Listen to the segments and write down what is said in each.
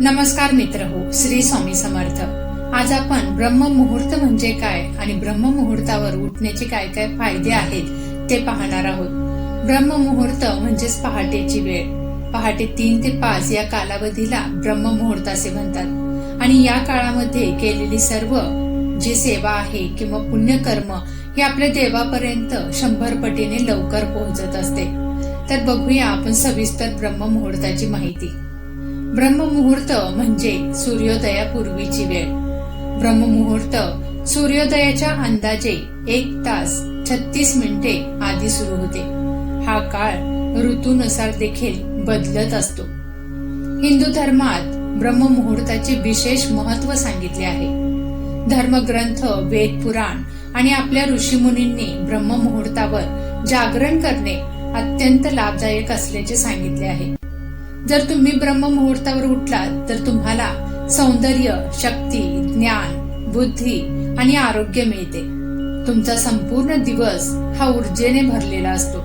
नमस्कार मित्र हो श्री स्वामी समर्थ. आज आपण ब्रह्म मुहूर्त म्हणजे काय आणि ब्रह्म मुहूर्तावर उठण्याचे काय काय फायदे आहेत ते पाहणार आहोत. ब्रह्म मुहूर्त म्हणजेच पहाटेची वेळ. पहाटे तीन ते पाच या कालावधीला ब्रह्म मुहूर्त असे म्हणतात. आणि या काळामध्ये केलेली सर्व जी सेवा आहे किंवा पुण्यकर्म हे आपल्या देवापर्यंत शंभर पटीने लवकर पोहोचत असते. तर बघूया आपण सविस्तर ब्रह्म मुहूर्ताची माहिती. ब्रह्ममुहूर्त म्हणजे सूर्योदयापूर्वीची वेळ. ब्रह्ममुहूर्त सूर्योदयाच्या अंदाजे एक तास छत्तीस मिनिटे आधी सुरू होते. हा काळ ऋतूनुसार देखील बदलत असतो. हिंदू धर्मात ब्रह्ममुहूर्ताचे विशेष महत्त्व सांगितले आहे. धर्मग्रंथ वेद पुराण आणि आपल्या ऋषीमुनींनी ब्रह्ममुहूर्तावर जागरण करणे अत्यंत लाभदायक असल्याचे सांगितले आहे. जर तुम्ही ब्रह्म मुहूर्तावर उठलात तर तुम्हाला सौंदर्य शक्ती ज्ञान बुद्धी आणि आरोग्य मिळते. तुमचा संपूर्ण दिवस हा ऊर्जेने भरलेला असतो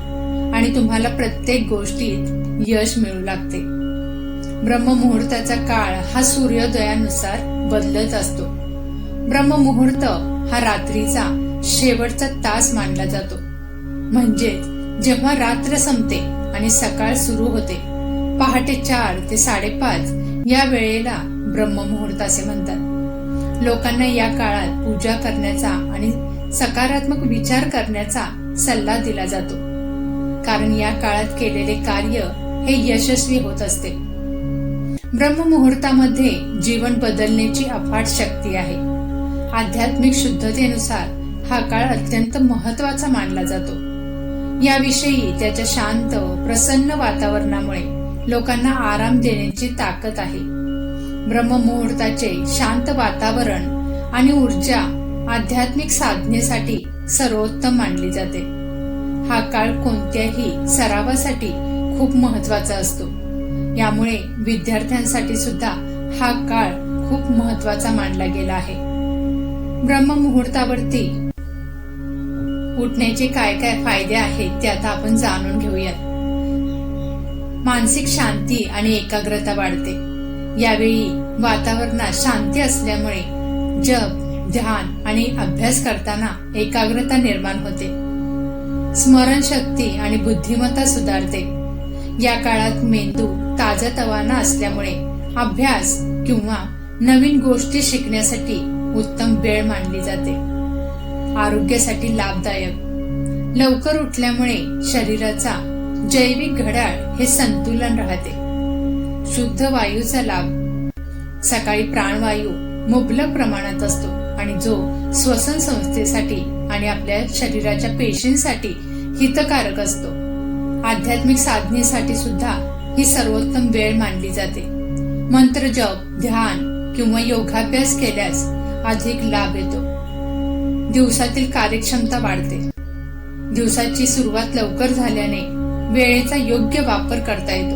आणि तुम्हाला प्रत्येक गोष्टीत यश मिळू लागते. ब्रह्म मुहूर्ताचा काळ हा सूर्योदयानुसार बदलत असतो. ब्रह्म मुहूर्त हा रात्रीचा शेवटचा तास मानला जातो. म्हणजेच जेव्हा रात्र संपते आणि सकाळ सुरू होते पहाटे चार ते साडेपाच या वेळेला ब्रह्ममुहूर्त असे म्हणतात. लोकांना या काळात पूजा करण्याचा आणि सकारात्मक विचार करण्याचा सल्ला दिला जातो. कारण या काळात केलेले कार्य हे यशस्वी होत असते. ब्रह्ममुहूर्तामध्ये जीवन बदलण्याची अफाट शक्ती आहे. आध्यात्मिक शुद्धतेनुसार हा काळ अत्यंत महत्त्वाचा मानला जातो. याविषयी त्याच्या शांत प्रसन्न वातावरणामुळे लोकांना आराम देण्याची ताकद आहे. ब्रह्ममुहूर्ताचे शांत वातावरण आणि ऊर्जा आध्यात्मिक साधनेसाठी सर्वोत्तम मानली जाते. हा काळ कोणत्याही सरावासाठी खूप महत्त्वाचा असतो. यामुळे विद्यार्थ्यांसाठी सुद्धा हा काळ खूप महत्त्वाचा मानला गेला आहे. ब्रह्ममुहूर्तावरती उठण्याचे काय काय फायदे आहेत ते आता आपण जाणून घेऊयात. मानसिक शांती आणि एकाग्रता वाढते. यावेळी वातावरणात शांती असल्यामुळे जप ध्यान आणि अभ्यास करताना एकाग्रता निर्माण होते. स्मरणशक्ती आणि बुद्धिमत्ता सुधारते. या काळात मेंदू ताजा तवाना असल्यामुळे अभ्यास किंवा नवीन गोष्टी शिकण्यासाठी उत्तम वेळ मानली जाते. आरोग्यासाठी लाभदायक. लवकर उठल्यामुळे शरीराचा जैविक घड्याळ हे संतुलन राहते. शुद्ध वायूचा लाभ सकाळी प्राणवायू मुबलक प्रमाणात असतो आणि जो श्वसन संस्थेसाठी आणि आपल्या शरीराच्या पेशींसाठी हितकारक असतो. आध्यात्मिक साधनेसाठी सुद्धा ही सर्वोत्तम वेळ मानली जाते. मंत्र जप ध्यान किंवा योगाभ्यास केल्यास अधिक लाभ येतो. दिवसातील कार्यक्षमता वाढते. दिवसाची सुरुवात लवकर झाल्याने वेळेचा योग्य वापर करता येतो.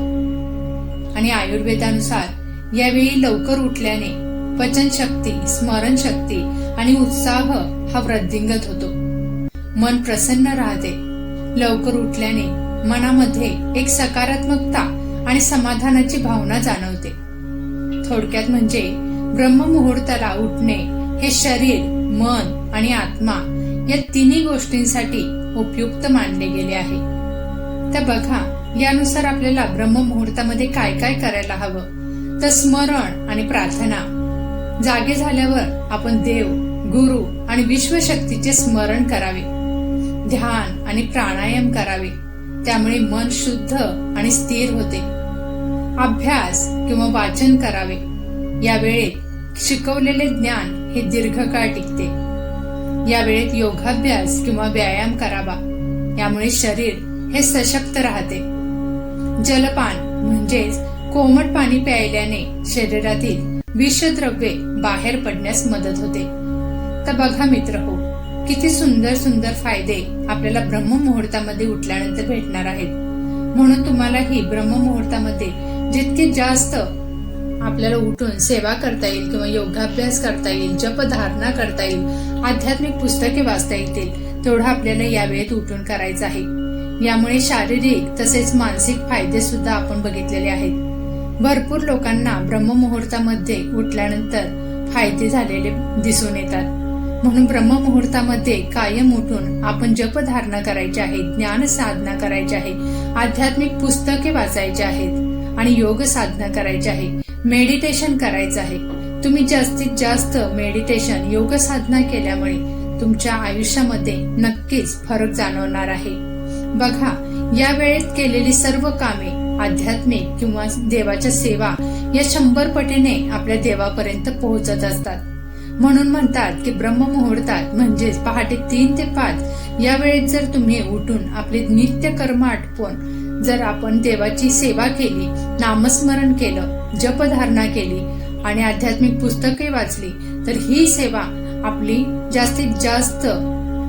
आणि आयुर्वेदानुसार यावेळी लवकर उठल्याने पचनशक्ती स्मरणशक्ती आणि उत्साह हा वृद्धिंगत होतो. मन प्रसन्न राहते. लवकर उठल्याने मनामध्ये एक सकारात्मकता आणि समाधानाची भावना जाणवते. थोडक्यात म्हणजे ब्रह्ममुहूर्ताला उठणे हे शरीर मन आणि आत्मा या तिन्ही गोष्टींसाठी उपयुक्त मानले गेले आहे. तर बघा यानुसार आपल्याला ब्रह्ममुहूर्तामध्ये काय काय करायला हवं. तर स्मरण आणि प्रार्थना. जागे झाल्यावर आपण देव गुरु आणि विश्वशक्तीचे स्मरण करावे. ध्यान आणि प्राणायाम करावे. त्यामुळे मन शुद्ध आणि स्थिर होते. अभ्यास किंवा वाचन करावे. या वेळेत शिकवलेले ज्ञान हे दीर्घकाळ टिकते. या वेळेत योगाभ्यास किंवा व्यायाम करावा. यामुळे शरीर हे सशक्त राहते. जलपान म्हणजेच कोमट पाणी प्यायल्याने शरीरातील विषद्रव्ये बाहेर पडण्यास मदत होते. तर बघा मित्र हो किती सुंदर सुंदर फायदे आपल्याला ब्रह्ममुहूर्तामध्ये उठल्यानंतर भेटणार आहेत. म्हणून तुम्हाला ही ब्रह्ममुहूर्तामध्ये जितके जास्त आपल्याला उठून सेवा करता येईल किंवा योगाभ्यास करता येईल जपधारणा करता येईल आध्यात्मिक पुस्तके वाचता येतील तेवढं आपल्याला या वेळेत उठून करायचं आहे. यामुळे शारीरिक तसेच मानसिक फायदे सुद्धा आपण बघितलेले आहेत. भरपूर लोकांना ब्रह्ममुहूर्तामध्ये उठल्यानंतर फायदे झालेले दिसून येतात. म्हणून ब्रह्ममुहूर्तामध्ये कायम उठून आपण जपधारणा करायची आहे ज्ञान साधना करायची आहे आध्यात्मिक पुस्तके वाचायची आहेत आणि योग साधना करायची आहे मेडिटेशन करायचं आहे. तुम्ही जास्तीत जास्त मेडिटेशन योग साधना केल्यामुळे तुमच्या आयुष्यामध्ये नक्कीच फरक जाणवणार आहे. बघा या वेळेत केलेली सर्व कामे आध्यात्मिक किंवा देवाच्या सेवा या शंभर पटीने आपल्या देवापर्यंत पोहोचत असतात. म्हणून म्हणतात की ब्रह्ममुहूर्तात म्हणजेच पहाटे तीन ते पाच या वेळेत जर तुम्ही उठून आपले नित्य कर्म आटपून जर आपण देवाची सेवा केली नामस्मरण केलं जपधारणा केली आणि आध्यात्मिक पुस्तके वाचली तर ही सेवा आपली जास्तीत जास्त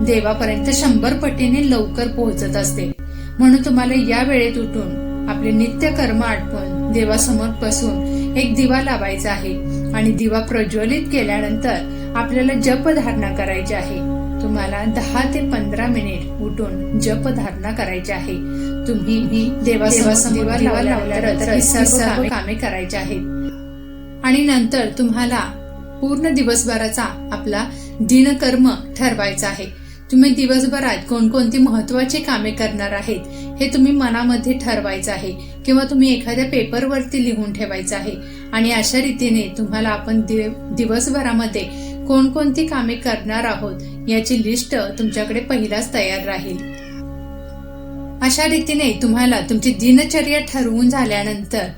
देवापर्यंत शंभर पटीने लवकर पोहोचत असते. म्हणून तुम्हाला या वेळेत उठून आपले नित्य कर्म आटपून देवासमोर बसून एक दिवा लावायचा आहे आणि दिवा प्रज्वलित केल्यानंतर आपल्याला जपधारणा करायची आहे. तुम्हाला दहा ते पंधरा मिनिट उठून जपधारणा करायची आहे. तुम्ही ही देवासमोर दिवा लावल्यानंतर सर्व कामे करायची आहेत. आणि नंतर तुम्हाला पूर्ण दिवसभराचा आपला दिनकर्म ठरवायचा आहे. तुम्ही दिवसभरात कोणकोणती महत्वाची कामे करणार आहेत हे तुम्ही मनामध्ये ठरवायचं आहे किंवा तुम्ही एखाद्या पेपरवरती लिहून ठेवायचं आहे. आणि अशा रीतीने तुम्हाला आपण दिवसभरामध्ये कोणकोणती कामे करणार आहोत याची लिस्ट तुमच्याकडे पहिलाच तयार राहील. अशा रीतीने तुम्हाला तुमची दिनचर्या ठरवून झाल्यानंतर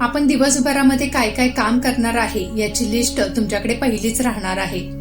आपण दिवसभरामध्ये काय काय काम करणार आहे याची लिस्ट तुमच्याकडे पहिलीच राहणार आहे.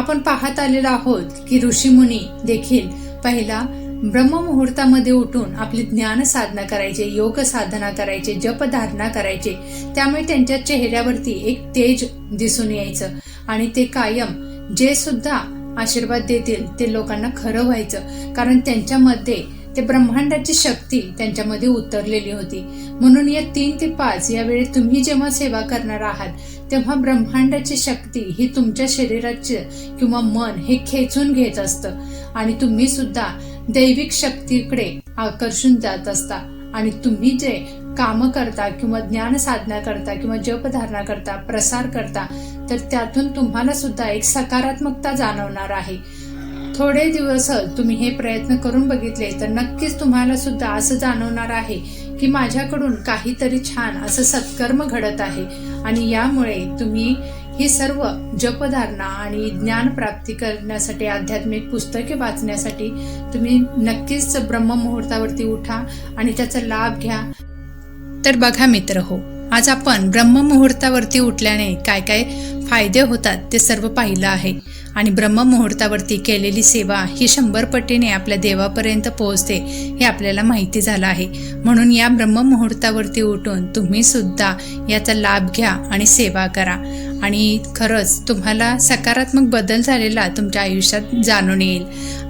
आपण पाहत आलेलो आहोत की ऋषीमुनी देखील पहिला ब्रह्ममुहूर्तामध्ये उठून आपली ज्ञान साधना करायचे योग साधना करायचे जपधारणा करायचे. त्यामुळे त्यांच्या चेहऱ्यावरती एक तेज दिसून यायचं आणि ते कायम जे सुद्धा आशीर्वाद देतील ते लोकांना खरं व्हायचं. कारण त्यांच्यामध्ये ते ब्रह्मांडाची शक्ती त्यांच्यामध्ये उतरलेली होती. म्हणून या तीन ते पाच या वेळी तुम्ही जेव्हा सेवा करणार आहात तेव्हा ब्रह्मांडाची शक्ती ही तुमच्या शरीराचे किंवा मन हे खेचून घेत असतं आणि तुम्ही सुद्धा दैविक शक्तीकडे आकर्षून जात असता. आणि तुम्ही जे काम करता किंवा ज्ञान साधना करता किंवा जपधारणा करता प्रसार करता तर त्यातून तुम्हाला सुद्धा एक सकारात्मकता जाणवणार आहे. थोडे दिवस तुम्ही हे प्रयत्न करून बघितले तर नक्कीच तुम्हाला सुद्धा असं जाणवणार आहे की माझ्याकडून काहीतरी छान असं सत्कर्म घडत आहे. आणि यामुळे तुम्ही ही सर्व जपधारणा आणि ज्ञान प्राप्ती करण्यासाठी आध्यात्मिक पुस्तके वाचण्यासाठी तुम्ही नक्कीच ब्रह्ममुहूर्तावरती उठा आणि त्याचा लाभ घ्या. तर बघा मित्र हो आज आपण ब्रह्ममुहूर्तावरती उठल्याने काय काय फायदे होतात ते सर्व पाहिलं आहे. आणि ब्रह्ममुहूर्तावरती केलेली सेवा ही शंभर पटीने आपल्या देवापर्यंत पोहोचते हे आपल्याला माहिती झालं आहे. म्हणून या ब्रह्ममुहूर्तावरती उठून तुम्ही सुद्धा याचा लाभ घ्या आणि सेवा करा. आणि खरंच तुम्हाला सकारात्मक बदल झालेला तुमच्या आयुष्यात जाणून येईल.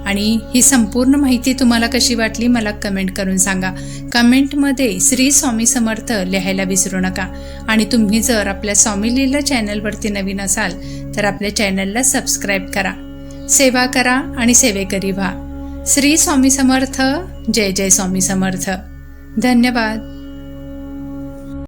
आणि ही संपूर्ण माहिती तुम्हाला कशी वाटली मला कमेंट करून सांगा. कमेंटमध्ये श्री स्वामी समर्थ लिहायला विसरू नका. आणि तुम्ही जर आपल्या स्वामी लीला चॅनलवरती नवीन असाल तर आपल्या चॅनलला सबस्क्राईब करा. सेवा करा आणि सेवेकरी व्हा. श्री स्वामी समर्थ जय जय स्वामी समर्थ. धन्यवाद.